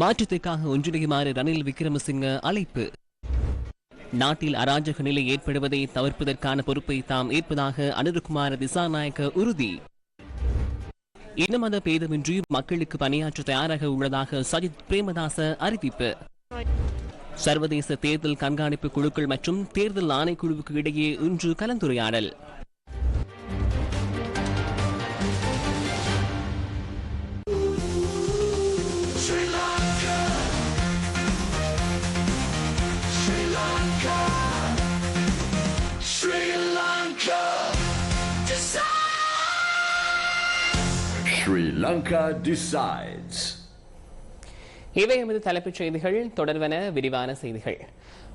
மாற்றத்திற்காக ஒன்றிணையுமாறு ரணில் விக்ரமசிங்க அழைப்பு. நாட்டில் அராஜக நிலை ஏற்படுவதை தவிர்ப்பதற்கான பொறுப்பை தாம் ஏற்பதாக அனுருகுமார திசாநாயக்க உறுதி. இனமத பேதமின்றி மக்களுக்கு பணியாற்ற தயாராக உள்ளதாக சஜித் பிரேமதாச அறிவிப்பு. சர்வதேச தேர்தல் கண்காணிப்பு குழுக்கள் மற்றும் தேர்தல் ஆணைக்குழுவுக்கு இடையே இன்று கலந்துரையாடல். Sri Lanka decides. இவை எமது தலைப்புச் செய்திகள். தொடர்வன விரிவான செய்திகள்.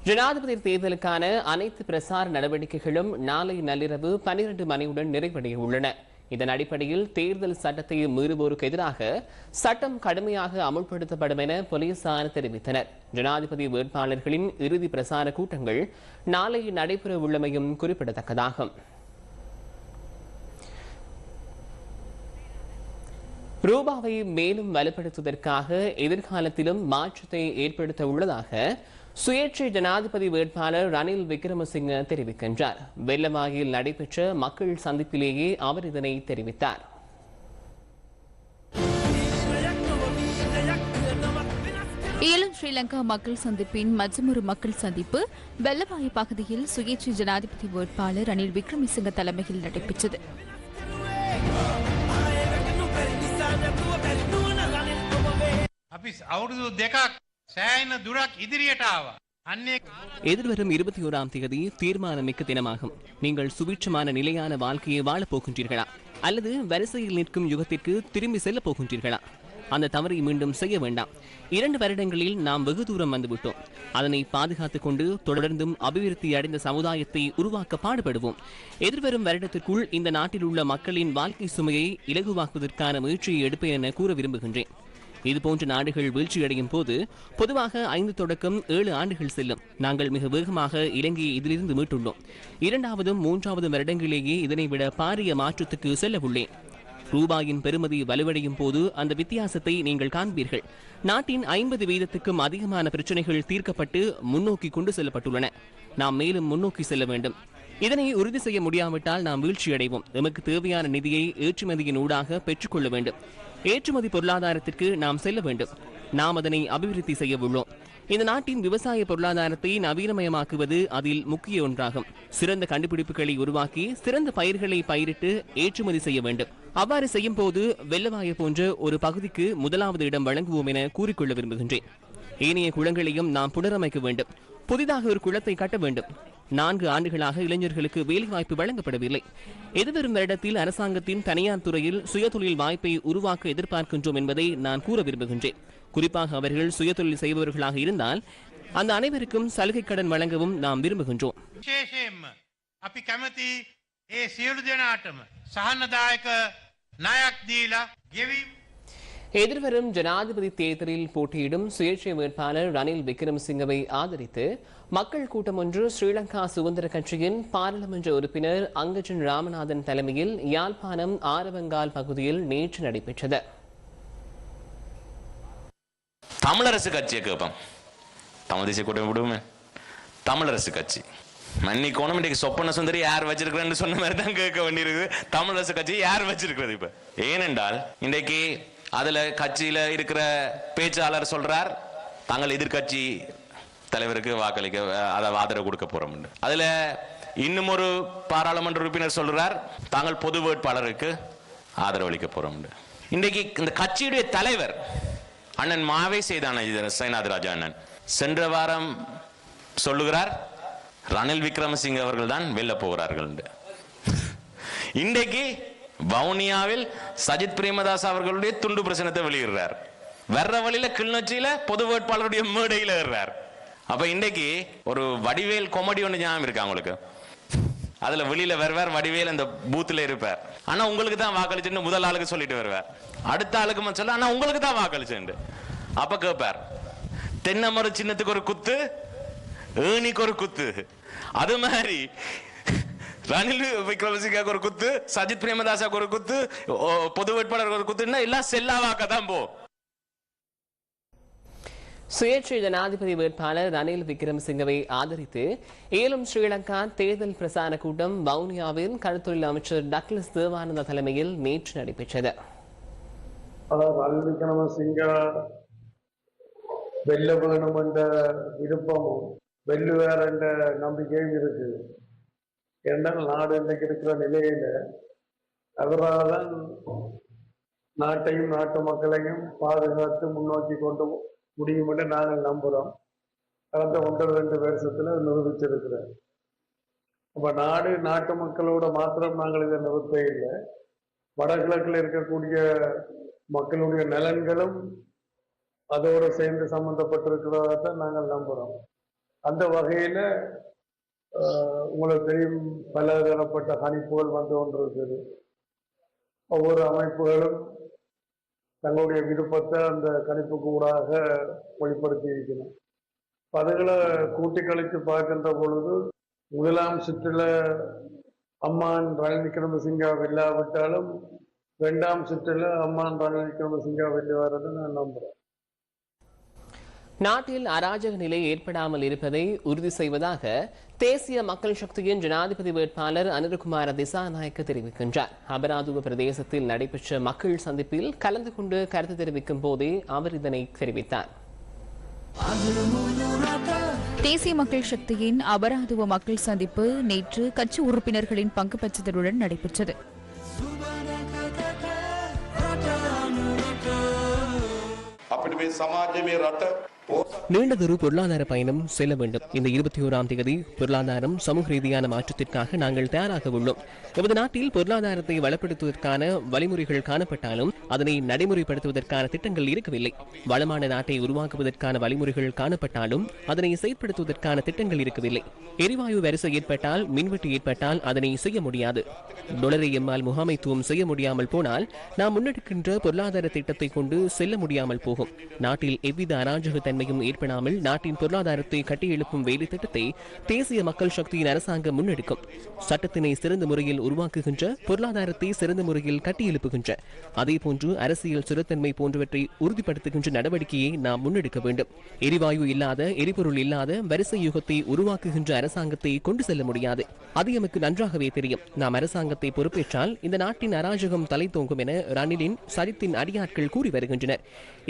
ஜனாதிபதி தேர்தலுக்கான அனைத்து பிரசார நடவடிக்கைகளும் நாளை நள்ளிரவு பனிரெண்டு மணியுடன் நிறைவடைய உள்ளன. இதன் அடிப்படையில் தேர்தல் சட்டத்தை மீறுவோருக்கு எதிராக சட்டம் கடுமையாக அமுல்படுத்தப்படும் என போலீசார் தெரிவித்தனர். ஜனாதிபதி வேட்பாளர்களின் இறுதி பிரசார கூட்டங்கள் நாளை நடைபெற உள்ளமையும் குறிப்பிடத்தக்கதாகும். ரூபாவை மேலும் வலுப்படுத்துவதற்காக எதிர்காலத்திலும் மாற்றத்தை ஏற்படுத்த உள்ளதாக சுயேட்சை ஜனாதிபதி வேட்பாளர் ரணில் விக்ரமசிங்க தெரிவிக்கின்றார். வெள்ளமாகியில் நடைபெற்ற மக்கள் சந்திப்பிலேயே அவர் இதனை தெரிவித்தார். ஈழம் ஸ்ரீலங்கா மக்கள் சந்திப்பின் மற்றொரு மக்கள் சந்திப்பு வெள்ளவாயு பகுதியில் சுயேட்சை ஜனாதிபதி வேட்பாளர் ரணில் விக்ரமசிங்க தலைமையில் நடைபெற்றது. අපි අවුරුදු දෙකක් සෑයින දුරක් ඉදිරියට ආවා. අන්නේ எதிர்வரும் இருபத்தி ஓராம் தேதி தீர்மானமிக்க தினமாகும் நீங்கள் சுபிட்சமான நிலையான வாழ்க்கையை வாழப் போகின்றீர்களா அல்லது வரிசையில் நிற்கும் யுகத்திற்கு திரும்பி செல்லப் போகின்றீர்களா அந்த தவறை மீண்டும் செய்ய வேண்டாம் இரண்டு வருடங்களில் நாம் வெகு தூரம் வந்துவிட்டோம் அதனை பாதுகாத்துக் கொண்டு தொடர்ந்தும் அபிவிருத்தி அடைந்த சமுதாயத்தை உருவாக்க பாடுபடுவோம் எதிர்வரும் வருடத்திற்குள் இந்த நாட்டில் உள்ள மக்களின் வாழ்க்கை சுமையை இலகுவாக்குவதற்கான முயற்சியை எடுப்பேன் என கூற விரும்புகின்றேன் இதுபோன்ற நாடுகள் வீழ்ச்சியடையும் போது பொதுவாக ஐந்து தொடக்கம் ஏழு ஆண்டுகள் செல்லும். நாங்கள் மிக வேகமாக இலங்கையை இதிலிருந்து மீட்டுள்ளோம். இரண்டாவதும் மூன்றாவது வருடங்களிலேயே இதனை விட பாரிய மாற்றத்துக்கு செல்ல உள்ளேன் ரூபாயின் பெருமதி வலுவடையும் போது அந்த வித்தியாசத்தை நீங்கள் காண்பீர்கள். நாட்டின் ஐம்பது வீதத்துக்கும் அதிகமான பிரச்சனைகள் தீர்க்கப்பட்டு முன்னோக்கி கொண்டு செல்லப்பட்டுள்ளன. நாம் மேலும் முன்னோக்கி செல்ல வேண்டும். இதனை உறுதி செய்ய முடியாவிட்டால் நாம் வீழ்ச்சியடைவோம். எமக்கு தேவையான நிதியை ஏற்றுமதியின் ஊடாக பெற்றுக்கொள்ள வேண்டும். ஏற்றுமதி பொருளாதாரத்திற்கு நாம் செல்ல வேண்டும். நாம் அதனை அபிவிருத்தி செய்ய உள்ளோம். இந்த நாட்டின் விவசாய பொருளாதாரத்தை நவீனமயமாக்குவது அதில் முக்கிய ஒன்றாகும். சிறந்த கண்டுபிடிப்புகளை உருவாக்கி சிறந்த பயிர்களை பயிரிட்டு ஏற்றுமதி செய்ய வேண்டும். அவ்வாறு செய்யும் போது வெள்ளவாய போன்ற ஒரு பகுதிக்கு முதலாவது இடம் வழங்குவோம் என கூறிக்கொள்ள விரும்புகின்றேன். ஏனைய குளங்களையும் நாம் புனரமைக்க வேண்டும் புதிதாக ஒரு குளத்தை கட்ட வேண்டும் நான்கு ஆண்டுகளாக இளைஞர்களுக்கு வேலைவாய்ப்பு வழங்கப்படவில்லை எதிர்வரும் வருடத்தில் அரசாங்கத்தின் தனியார் துறையில் சுயதொழில் வாய்ப்பை உருவாக்க எதிர்பார்க்கின்றோம் என்பதை நான் கூற விரும்புகின்றேன் குறிப்பாக அவர்கள் சுயதொழில் செய்பவர்களாக இருந்தால் அந்த அனைவருக்கும் சலுகை கடன் வழங்கவும் நாம் விரும்புகின்றோம் විශේෂයෙන්ම අපි කැමති ඒ සියලු දෙනාටම සහන්නදායක නයක් දීලා ගෙවීම් எதிர்வரும் ஜனாதிபதி தேர்தலில் போட்டியிடும் சுயேட்சை வேட்பாளர் ரணில் விக்ரமசிங்கவை ஆதரித்து மக்கள் கூட்டம் ஒன்று ஸ்ரீலங்கா சுதந்திர கட்சியின் பாராளுமன்ற உறுப்பினர் அங்கஜன் ராமநாதன் தலைமையில் யாழ்ப்பாணம் ஆரவங்கால் பகுதியில் நேற்று நடைபெற்றது. தமிழரசு கட்சியை கேட்போம் தமிழ் தேசிய கூட்டணி விடுவோமே தமிழரசு கட்சி. மன்னிக்கோணும் இன்னைக்கு சொப்பன சுந்தரி யார் வச்சிருக்கிறேன்னு சொன்ன மாதிரி தான் கேட்க வேண்டியிருக்கு தமிழரசு கட்சி யார் வச்சிருக்கிறது இப்ப? ஏனென்றால் இன்றைக்கு அதுல கட்சியில இருக்கிற பேச்சாளர் சொல்றார் தாங்கள் எதிர்க்கட்சி தலைவருக்கு வாக்களிக்க அதை ஆதரவு கொடுக்க போறோம் அதுல இன்னும் ஒரு பாராளுமன்ற உறுப்பினர் சொல்றார் தாங்கள் பொது வேட்பாளருக்கு ஆதரவு அளிக்க போறோம் இன்றைக்கு இந்த கட்சியுடைய தலைவர் அண்ணன் மாவே செய்தான சைனாதிராஜா அண்ணன் சென்ற வாரம் சொல்லுகிறார் ரணில் விக்ரமசிங்க அவர்கள் தான் வெல்ல போகிறார்கள் இன்றைக்கு வவுனியாவில் சஜித் பிரேமதாஸ் அவர்களுடைய துண்டு பிரச்சனத்தை வெளியிடுறார். வர்ற வழியில கிளிநொச்சியில பொது வேட்பாளருடைய மேடையில ஏறுறார். அப்ப இன்றைக்கு ஒரு வடிவேல் கொமெடி ஒன்று ஞாபகம் இருக்கா உங்களுக்கு? அதுல வெளியில வருவார் வடிவேல் அந்த பூத்துல இருப்பார். ஆனா உங்களுக்கு தான் வாக்களிச்சுன்னு முதல் ஆளுக்கு சொல்லிட்டு வருவார். அடுத்த ஆளுக்கு மட்டும் சொல்ல ஆனா உங்களுக்கு தான் வாக்களிச்சுண்டு அப்ப கேட்பார் தென்னமர சின்னத்துக்கு ஒரு குத்து ஏணிக்கு ஒரு குத்து. அது மாதிரி ரணில் விக்ரமசிங்காக்கு ஒரு குத்து சஜித் பிரேமதாசாக்கு ஒரு குத்து பொது வேட்பாளருக்கு ஒரு குத்துன்னா எல்லாம் செல்லா வாக்க தான் போ. சுயேட்சை ஜனாதிபதி வேட்பாளர் ரணில் விக்ரமசிங்கவை ஆதரித்து ஏலும் ஸ்ரீலங்கா தேர்தல் பிரசார கூட்டம் வவுனியாவில் கடற்தொழில் அமைச்சர் டக்ளஸ் தேவானந்த தலைமையில் நேற்று நடைபெற்றது. அதாவது ரணில் விக்ரமசிங்க வெல்ல வேணும் என்ற விருப்பமும் வெல்லுவார் என்ற நம்பிக்கையும் இருக்கு. ஏனென்றால் நாடு இன்றைக்கு இருக்கிற நிலையில அவரால் நாட்டையும் நாட்டு மக்களையும் பாதுகாத்து முன்னோக்கி கொண்டு முடியும் என்று நாங்கள் நம்புகிறோம் கடந்த ஒன்றரை ரெண்டு வருஷத்துல நிரூபிச்சிருக்கிறோம் அப்ப நாடு நாட்டு மக்களோட மாத்திரம் நாங்கள் இதை நிறுத்த இல்லை. வடகிழக்கில் இருக்கக்கூடிய மக்களுடைய நலன்களும் அதோடு சேர்ந்து சம்பந்தப்பட்டிருக்கிறத நாங்கள் நம்புகிறோம் அந்த வகையில உங்களுக்கு தெரியும் பல தரப்பட்ட கணிப்புகள் வந்து கொண்டிருக்குது ஒவ்வொரு அமைப்புகளும் தங்களுடைய விருப்பத்தை அந்த கணிப்புக்கு ஊடாக வெளிப்படுத்தி இருக்கணும் அப்ப அதுகளை கூட்டி கழித்து பார்க்கின்ற பொழுது முதலாம் சுற்றில் அம்மான் ரணில் விக்ரமசிங்கா வெல்லாவிட்டாலும் ரெண்டாம் சுற்றில் அம்மான் ரணில் விக்ரமசிங்கா வெல்லுவார்னு நான் நம்புறேன். நாட்டில் அராஜக நிலை ஏற்படாமல் இருப்பதை உறுதி செய்வதாக தேசிய மக்கள் சக்தியின் ஜனாதிபதி வேட்பாளர் அனிருகுமார திசாநாயக்க தெரிவிக்கின்றார். அபராதுவ பிரதேசத்தில் நடைபெற்ற மக்கள் சந்திப்பில் கலந்து கொண்டு கருத்து தெரிவிக்கும் போதே அவர் இதனை தெரிவித்தார். தேசிய மக்கள் சக்தியின் அபராதுவ மக்கள் சந்திப்பு நேற்று கட்சி உறுப்பினர்களின் பங்கு பெற்றதுடன் நடைபெற்றது. अपने में समाज நீண்டதொரு பொருளாதார பயணம் செல்ல வேண்டும். இந்த இருபத்தி ஓராம் தேதி பொருளாதாரம் சமூக ரீதியான மாற்றத்திற்காக நாங்கள் தயாராக உள்ளோம். எமது நாட்டில் பொருளாதாரத்தை வளப்படுத்துவதற்கான வழிமுறைகள் காணப்பட்டாலும் அதனை நடைமுறைப்படுத்துவதற்கான திட்டங்கள் இருக்கவில்லை. வளமான நாட்டை உருவாக்குவதற்கான வழிமுறைகள் காணப்பட்டாலும் அதனை செயற்படுத்துவதற்கான திட்டங்கள் இருக்கவில்லை. எரிவாயு வரிசை ஏற்பட்டால் மின்வெட்டு ஏற்பட்டால் அதனை செய்ய முடியாது. டொலரை எம்மால் முகாமைத்துவம் செய்ய முடியாமல் போனால் நாம் முன்னெடுக்கின்ற பொருளாதார திட்டத்தை கொண்டு செல்ல முடியாமல் போகும். நாட்டில் எவ்வித அராஜக தன்மையும் ஏற்படாமல் நாட்டின் பொருளாதாரத்தை கட்டியெழுப்பும் வேலை திட்டத்தை தேசிய மக்கள் சக்தியின் அரசாங்கம் முன்னெடுக்கும். சட்டத்தினை சிறந்த முறையில் உருவாக்குகின்ற பொருளாதாரத்தை சிறந்த முறையில் கட்டியெழுப்புகின்ற அதேபோன்று அரசியல் சுரத்தன்மை போன்றவற்றை உறுதிப்படுத்துகின்ற நடவடிக்கையை நாம் முன்னெடுக்க வேண்டும். எரிவாயு இல்லாத எரிபொருள் இல்லாத வரிசை யுகத்தை உருவாக்குகின்ற அரசாங்கத்தை கொண்டு செல்ல முடியாது. அது எமக்கு நன்றாகவே தெரியும். நாம் அரசாங்கத்தை பொறுப்பேற்றால் இந்த நாட்டின் அராஜகம் தலை தோங்கும் என ரணிலின் சரித்தின் அடியாட்கள் கூறி வருகின்றனர்.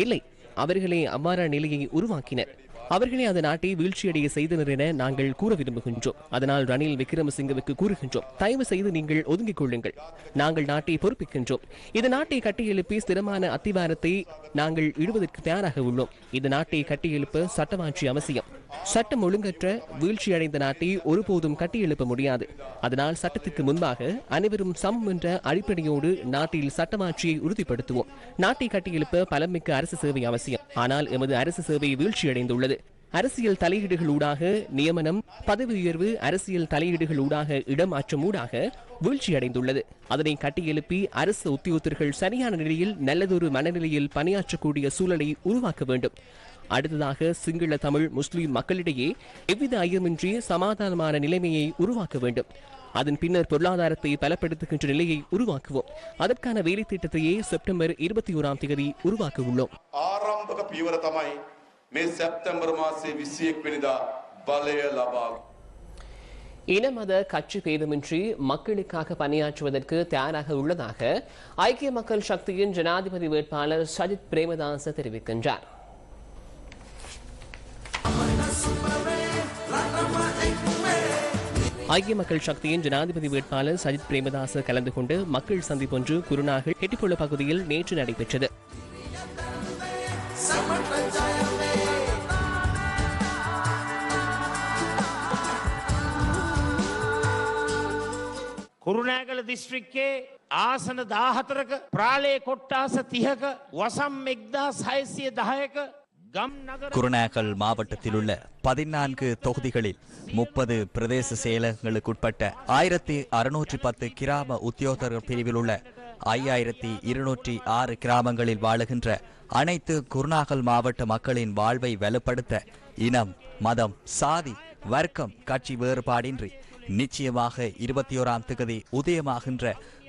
இல்லை அவர்களே அவ்வாறான நிலையை உருவாக்கினர். அவர்களே அந்த நாட்டை வீழ்ச்சியடைய செய்தனர் என நாங்கள் கூற விரும்புகின்றோம். அதனால் ரணில் விக்ரமசிங்கவுக்கு கூறுகின்றோம் தயவு செய்து நீங்கள் ஒதுங்கிக் கொள்ளுங்கள். நாங்கள் நாட்டை பொறுப்பிக்கின்றோம். இந்த நாட்டை கட்டியெழுப்பி ஸ்திரமான அத்திவாரத்தை நாங்கள் இடுவதற்கு தயாராக உள்ளோம். இந்த நாட்டை கட்டியெழுப்ப சட்டமாட்சி அவசியம். சட்டம் ஒழுங்கற்ற வீழ்ச்சியடைந்த நாட்டை ஒருபோதும் கட்டியெழுப்ப முடியாது. அதனால் சட்டத்திற்கு முன்பாக அனைவரும் சமம் என்ற அடிப்படையோடு நாட்டில் சட்டமாட்சியை உறுதிப்படுத்துவோம். நாட்டை கட்டியெழுப்ப பலமிக்க அரசு சேவை அவசியம். ஆனால் எமது அரசு சேவை வீழ்ச்சியடைந்துள்ளது. அரசியல் தலையீடுகள் ஊடாக நியமனம் பதவி உயர்வு அரசியல் தலையீடுகள் ஊடாக இடமாற்றம் ஊடாக வீழ்ச்சியடைந்துள்ளது. அதனை கட்டியெழுப்பி அரசு உத்தியோகத்தர்கள் சரியான நிலையில் நல்லதொரு மனநிலையில் பணியாற்றக்கூடிய சூழலை உருவாக்க வேண்டும். அடுத்ததாக சிங்கள தமிழ் முஸ்லிம் மக்களிடையே எவ்வித ஐயமின்றி சமாதானமான நிலைமையை உருவாக்க வேண்டும். அதன் பின்னர் பொருளாதாரத்தை பலப்படுத்துகின்ற நிலையை உருவாக்குவோம். அதற்கான வேலை திட்டத்தையே செப்டம்பர் இருபத்தி ஓராம் தேதி உருவாக்க உள்ளோம். ஆரம்பக தமாய் மே செப்டம்பர் மாசே விசியக்வெனிதா பலய லபாகும் இன மத கட்சி பேதமின்றி மக்களுக்காக பணியாற்றுவதற்கு தயாராக உள்ளதாக ஐக்கிய மக்கள் சக்தியின் ஜனாதிபதி வேட்பாளர் சஜித் பிரேமதாச தெரிவிக்கின்றார். ஐக்கிய மக்கள் சக்தியின் ஜனாதிபதி வேட்பாளர் சஜித் பிரேமதாச கலந்து கொண்டு மக்கள் சந்திப்பொன்று குருநாகல் எட்டிப்புள்ள பகுதியில் நேற்று நடைபெற்றது කුරුණෑගල දිස්ත්‍රික්කේ ආසන දාහතරක ප්‍රාලේ කොට්ටාස තිහක වසම් එක්දා සයිසිය දහයක ගම් නගර குருநாகல் மாவட்டத்தில் உள்ள பதினான்கு தொகுதிகளில் முப்பது பிரதேச செயலகங்களுக்குட்பட்ட ஆயிரத்தி அறுநூற்றி பத்து கிராம உத்தியோகர்கள் பிரிவில் உள்ள ஐயாயிரத்தி இருநூற்றி ஆறு கிராமங்களில் வாழுகின்ற அனைத்து குருநாகல் மாவட்ட மக்களின் வாழ்வை வலுப்படுத்த இனம் மதம் சாதி வர்க்கம் கட்சி வேறுபாடின்றி நிச்சயமாக இருபத்தி ஓராம் திகதி உதயமாகின்ற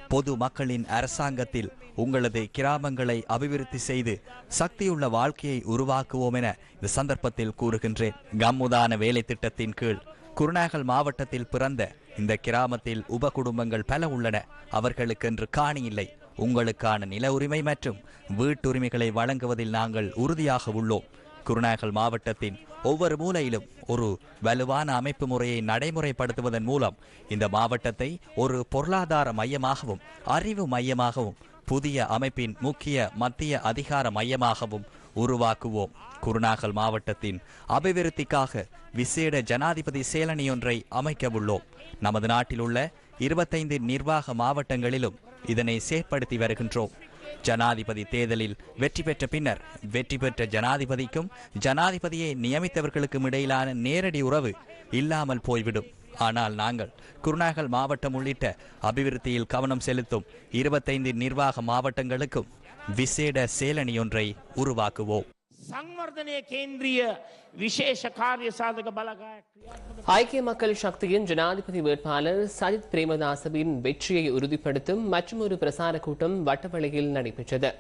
பொது மக்களின் அரசாங்கத்தில் உங்களது கிராமங்களை அபிவிருத்தி செய்து சக்தியுள்ள வாழ்க்கையை உருவாக்குவோம் என இந்த சந்தர்ப்பத்தில் கூறுகின்றேன். கம்முதான வேலை திட்டத்தின் கீழ் குருநாகல் மாவட்டத்தில் பிறந்த இந்த கிராமத்தில் உப குடும்பங்கள் பல உள்ளன. அவர்களுக்கென்று காணி இல்லை. உங்களுக்கான நில உரிமை மற்றும் வீட்டுரிமைகளை வழங்குவதில் நாங்கள் உறுதியாக உள்ளோம். குருநாகல் மாவட்டத்தின் ஒவ்வொரு மூலையிலும் ஒரு வலுவான அமைப்பு முறையை நடைமுறைப்படுத்துவதன் மூலம் இந்த மாவட்டத்தை ஒரு பொருளாதார மையமாகவும் அறிவு மையமாகவும் புதிய அமைப்பின் முக்கிய மத்திய அதிகார மையமாகவும் உருவாக்குவோம். குருநாகல் மாவட்டத்தின் அபிவிருத்திக்காக விசேட ஜனாதிபதி சேலனியொன்றை அமைக்கவுள்ளோம் நமது நாட்டில் உள்ள இருபத்தைந்து நிர்வாக மாவட்டங்களிலும் இதனை செயற்படுத்தி வருகின்றோம். ஜனாதிபதி தேர்தலில் வெற்றி பெற்ற பின்னர் வெற்றி பெற்ற ஜனாதிபதிக்கும் ஜனாதிபதியை நியமித்தவர்களுக்கும் இடையிலான நேரடி உறவு இல்லாமல் போய்விடும். ஆனால் நாங்கள் குருநாகல் மாவட்டம் உள்ளிட்ட அபிவிருத்தியில் கவனம் செலுத்தும் இருபத்தைந்து நிர்வாக மாவட்டங்களுக்கும் விசேட சேலணி ஒன்றை உருவாக்குவோம். සංවර්ධනය කේන්ද්‍රීය විශේෂ කාර්ය සාධක බලකායක් ක්‍රියාත්මක ஐக்கிய மக்கள் சக்தியின் ஜனாதிபதி வேட்பாளர் சஜித் பிரேமதாசவின் வெற்றியை உறுதிப்படுத்தும் மற்றொரு பிரசார கூட்டம் வட்டவளையில் நடைபெற்றது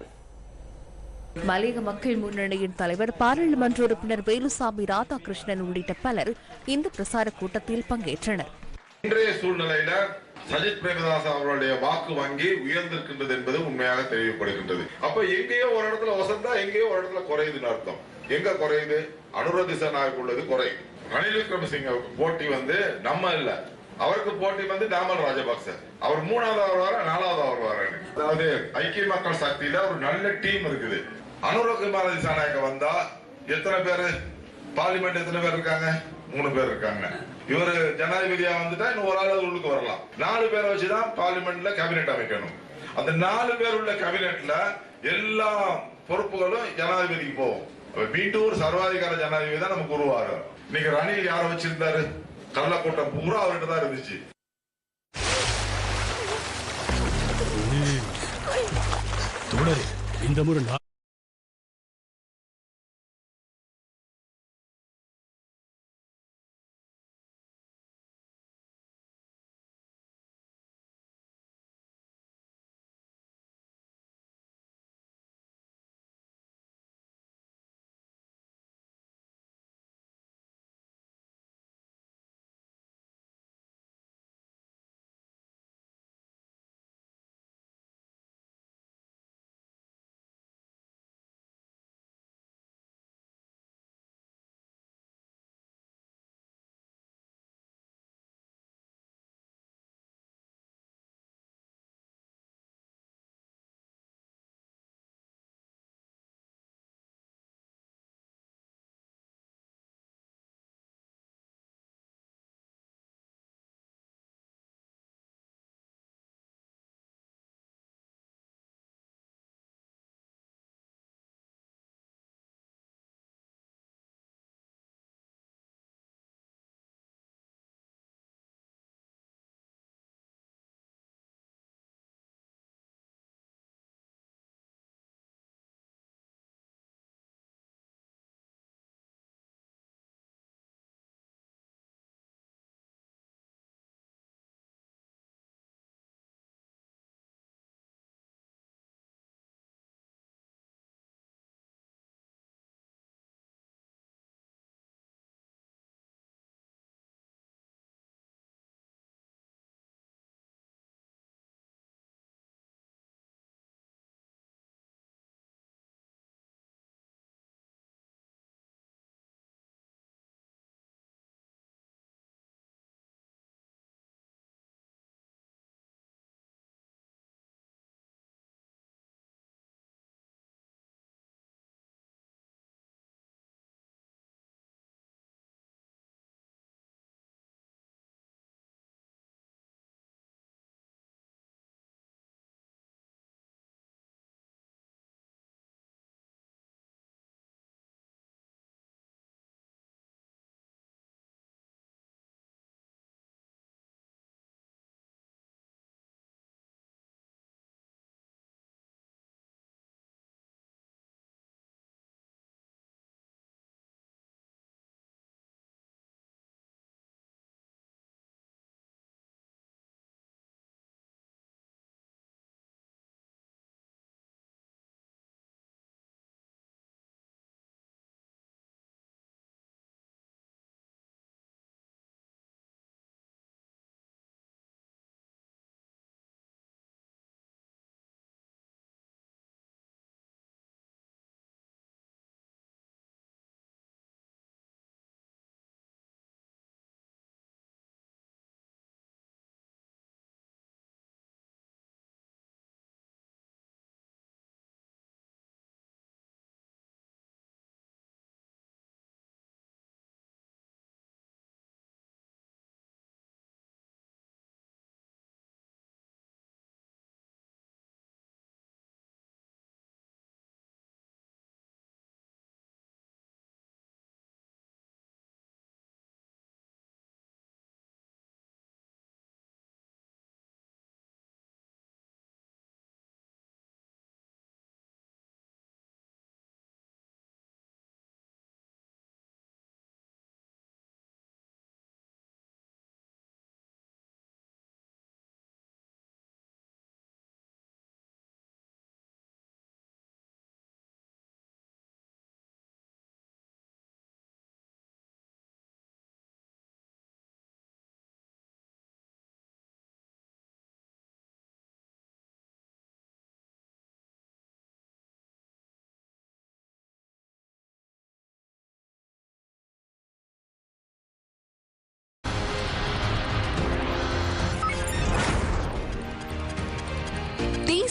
மலையக மக்கள் முன்னணியின் தலைவர் பாராளுமன்ற உறுப்பினர் வேலுசாமி ராதாகிருஷ்ணன் உள்ளிட்ட பலர் இந்த பிரசார கூட்டத்தில் பங்கேற்றனர் இன்றைய சூழ்நிலையில சஜித் பிரேமதாஸ் அவர்களுடைய வாக்கு வங்கி உயர்ந்திருக்கின்றது என்பது உண்மையாக தெரியப்படுகின்றது. அப்ப எங்கேயோ ஒரு இடத்துல வசந்தா எங்கேயோ ஒரு இடத்துல குறையுதுன்னு அர்த்தம். எங்க குறையுது? அனுரதிசா நாயக் உள்ளது குறையுது ரணில் விக்ரமசிங்க போட்டி வந்து நம்ம இல்ல. அவருக்கு போட்டி வந்து தாமல் ராஜபக்ச. அவர் மூணாவது அவர் வர நாலாவது அவர் வர அதாவது ஐக்கிய மக்கள் சக்தியில ஒரு நல்ல டீம் இருக்குது. அனுர திசாநாயக்க வந்தா எத்தனை பேரு? பார்லிமெண்ட் எத்தனை பேர் இருக்காங்க? மூணு பேர் இருக்காங்க. இவர் ஜனாதிபதியா வந்துட்டா இன்னும் ஒரு ஆள் உள்ளுக்கு வரலாம். நாலு பேரை வச்சுதான் பார்லிமெண்ட்ல கேபினெட் அமைக்கணும். அந்த நாலு பேர் உள்ள கேபினெட்ல எல்லா பொறுப்புகளும் ஜனாதிபதிக்கு போகும். அப்ப சர்வாதிகார ஜனாதிபதி தான் நமக்கு உருவாரு இன்னைக்கு ரணில் யார வச்சிருந்தாரு? கள்ளக்கூட்டம் பூரா அவர்கிட்ட தான் இருந்துச்சு. இந்த முறை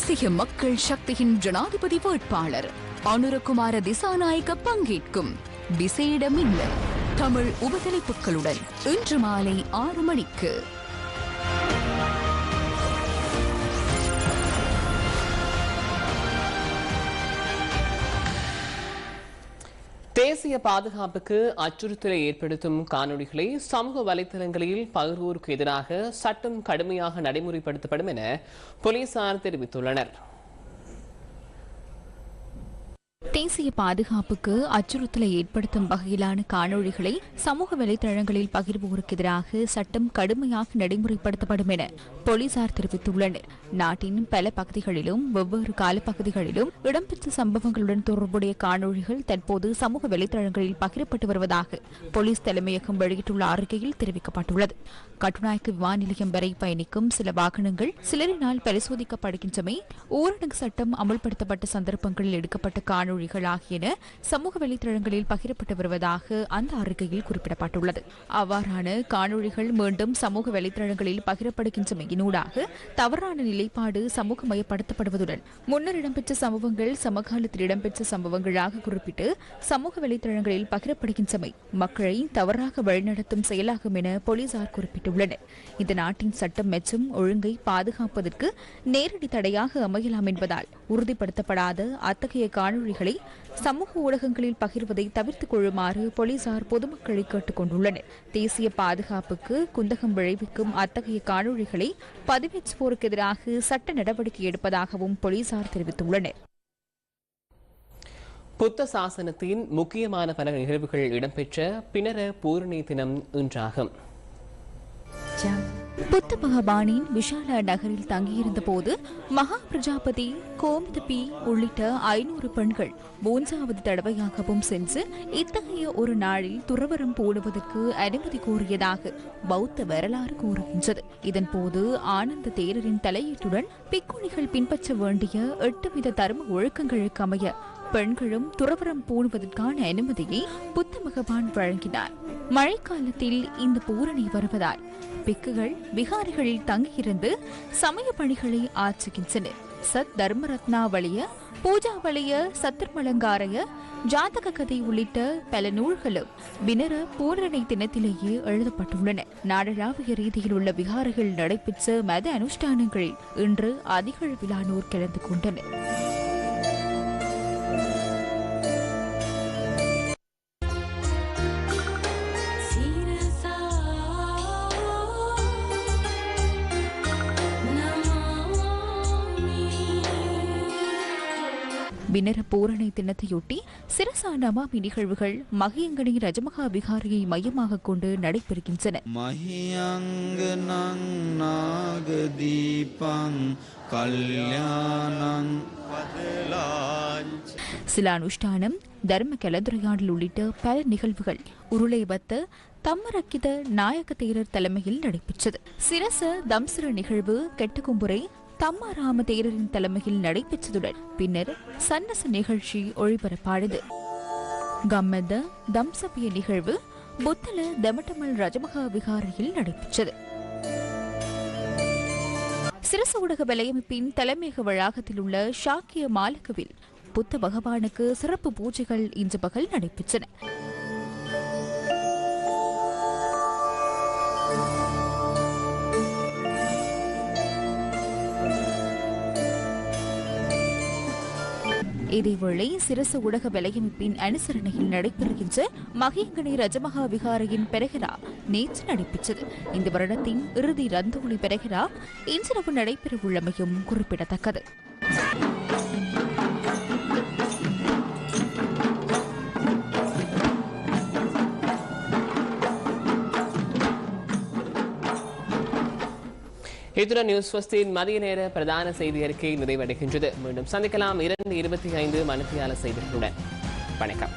தேசிய மக்கள் சக்தியின் ஜனாதிபதி வேட்பாளர் அனுரகுமார திசாநாயக்க பங்கேற்கும் விசேட மின்னல் தமிழ் உபதலைப்புகளுடன் இன்று மாலை ஆறு மணிக்கு. தேசிய பாதுகாப்புக்கு அச்சுறுத்தலை ஏற்படுத்தும் காணொளிகளை சமூக வலைதளங்களில் பகிர்வோருக்கு எதிராக சட்டம் கடுமையாக நடைமுறைப்படுத்தப்படும் என போலீசார் தெரிவித்துள்ளனர். தேசிய பாதுகாப்புக்கு அச்சுறுத்தலை ஏற்படுத்தும் வகையிலான காணொளிகளை சமூக வலைதளங்களில் பகிர்வோருக்கு எதிராக சட்டம் கடுமையாக நடைமுறைப்படுத்தப்படும் என போலீசார் தெரிவித்துள்ளனர். நாட்டின் பல பகுதிகளிலும் வெவ்வேறு காலப்பகுதிகளிலும் இடம்பெற்ற சம்பவங்களுடன் தொடர்புடைய காணொளிகள் தற்போது சமூக வலைதளங்களில் பகிரப்பட்டு வருவதாக போலீஸ் தலைமையகம் வெளியிட்டுள்ள அறிக்கையில் தெரிவிக்கப்பட்டுள்ளது. கட்டுநாயக்கு விமான நிலையம் வரை பயணிக்கும் சில வாகனங்கள் சிலரினால் பரிசோதிக்கப்படுகின்றமை ஊரடங்கு சட்டம் அமல்படுத்தப்பட்ட சந்தர்ப்பங்களில் எடுக்கப்பட்ட காணொளி காணொளிகள் ஆகியன சமூக வலைதளங்களில் பகிரப்பட்டு வருவதாக அந்த அறிக்கையில் குறிப்பிடப்பட்டுள்ளது. அவ்வாறான காணொளிகள் மீண்டும் சமூக வலைதளங்களில் பகிரப்படுகின்றமையினூடாக தவறான நிலைப்பாடு சமூகமயப்படுத்தப்படுவதுடன் முன்னர் இடம்பெற்ற சம்பவங்கள் சமகாலத்தில் இடம்பெற்ற சம்பவங்களாக குறிப்பிட்டு சமூக வலைதளங்களில் பகிரப்படுகின்றமை மக்களை தவறாக வழிநடத்தும் செயலாகும் என போலீசார் குறிப்பிட்டுள்ளனர். இந்த நாட்டின் சட்டம் மற்றும் ஒழுங்கை பாதுகாப்பதற்கு நேரடி தடையாக அமையலாம் என்பதால் உறுதிப்படுத்தப்படாத அத்தகைய காணொளிகளை சமூக ஊடகங்களில் பகிர்வதை தவிர்த்துக் கொள்ளுமாறு போலீசார் பொதுமக்களை கேட்டுக் கொண்டுள்ளனர் தேசிய பாதுகாப்புக்கு குந்தகம் விளைவிக்கும் அத்தகைய காணொளிகளை பதிவேற்றுவோருக்கு எதிராக சட்ட நடவடிக்கை எடுப்பதாகவும் போலீசார் தெரிவித்துள்ளனர். புத்த சாசனத்தின் முக்கியமான பல நிகழ்வுகள் இடம்பெற்ற பின்னர பூரணி தினம் இன்றாகும். புத்த பகவானின் விஷால நகரில் தங்கியிருந்த போது மகா பிரஜாபதி கோமதபி உள்ளிட்ட ஐநூறு பெண்கள் மூன்றாவது தடவையாகவும் சென்று இத்தகைய ஒரு நாளில் துறவரம் போடுவதற்கு அனுமதி கோரியதாக பௌத்த வரலாறு கூறுகின்றது. இதன்போது ஆனந்த தேரரின் தலையீட்டுடன் பிக்குணிகள் பின்பற்ற வேண்டிய எட்டு வித தர்ம ஒழுக்கங்களுக்கு அமைய பெண்களும் துறவரம் பூணுவதற்கான அனுமதியை புத்த பகவான் வழங்கினார். மழைக்காலத்தில் இந்த பூரணி வருவதால் பிக்குகள் விகாரிகளில் தங்கியிருந்து சமய பணிகளை ஆற்றுகின்றனர். சத் தர்மரத்னாவளிய பூஜாவளிய சத்திரமலங்காரைய ஜாதக கதை உள்ளிட்ட பல நூல்களும் வினர பூரணை தினத்திலேயே எழுதப்பட்டுள்ளன. நாடளாவிய ரீதியில் உள்ள விகாரிகள் நடைபெற்ற மத அனுஷ்டானங்களில் இன்று அதிக அளவிலானோர் கலந்து கொண்டனர். விண்ணர பூரணி தினத்தையொட்டி சிறசாண்டாமா நிகழ்வுகள் மகியங்கனி ரஜமகா விகாரியை மையமாக கொண்டு நடைபெறுகின்றன. சில அனுஷ்டானம் தர்ம கலந்துரையாடல் உள்ளிட்ட பல நிகழ்வுகள் உருளை வத்த தம்மரக்கித நாயக தேரர் தலைமையில் நடைபெற்றது. சிரச தம்சர நிகழ்வு கெட்டகும்புரை தம்மாராம தேரரின் தலைமையில் நடைபெற்றதுடன் பின்னர் சன்னச நிகழ்ச்சி ஒளிபரப்பானது. கம்மத தம்சபிய நிகழ்வு புத்தல தெமட்டமல் ரஜமகா விகாரையில் நடைபெற்றது. சிரச ஊடக வலையமைப்பின் தலைமையக வளாகத்தில் உள்ள ஷாக்கிய மாலகவில் புத்த பகவானுக்கு சிறப்பு பூஜைகள் இன்று பகல் நடைபெற்றன. இதேவேளை சிரச ஊடக வலையமைப்பின் அனுசரணையில் நடைபெறுகின்ற மகேங்கனி ரஜமகா விகாரையின் பெரகரா நேற்று நடைபெற்றது. இந்த வருடத்தின் இறுதி ரந்தோலி பெரகரா இன்றிரவு நடைபெறவுள்ளமையும் குறிப்பிடத்தக்கது. இத்துடன் நியூஸ் ஃபஸ்டின் மதிய நேர பிரதான செய்தி அறிக்கை நிறைவடைகின்றது மீண்டும் சந்திக்கலாம். இரண்டு இருபத்தி ஐந்து மணித்தியால செய்திகளுடன். வணக்கம்.